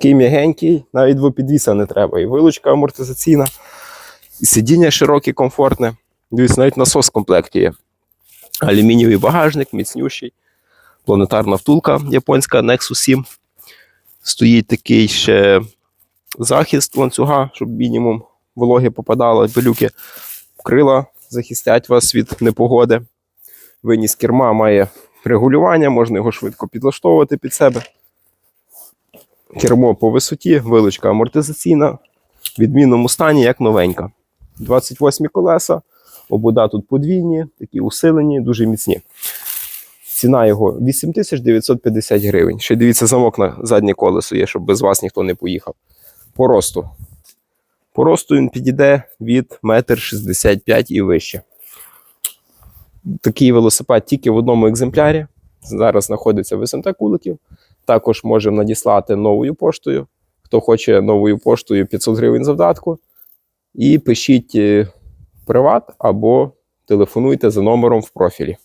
Такий м'ягенький, навіть двопідвіса не треба. І вилучка амортизаційна, і сидіння широке, комфортне. Дивіться, навіть насос в комплекті є. Алюмінієвий багажник, міцнющий. Планетарна втулка японська Nexus 7. Стоїть такий ще захист ланцюга, щоб мінімум вологи попадало, пилюки. Крила захистять вас від непогоди. Виніс керма має регулювання, можна його швидко підлаштовувати під себе. Кермо по висоті, вилучка амортизаційна, в відмінному стані, як новенька. 28 колеса, обода тут подвійні, такі усилені, дуже міцні. Ціна його 8950 гривень. Ще дивіться, замок на заднє колесо є, щоб без вас ніхто не поїхав. По росту. По росту він підійде від 1,65 м і вище. Такий велосипед тільки в одному екземплярі. Зараз знаходиться в СМТ Куликів. Також можемо надіслати новою поштою. Хто хоче новою поштою 500 гривень завдатку. І пишіть е, приват або телефонуйте за номером в профілі.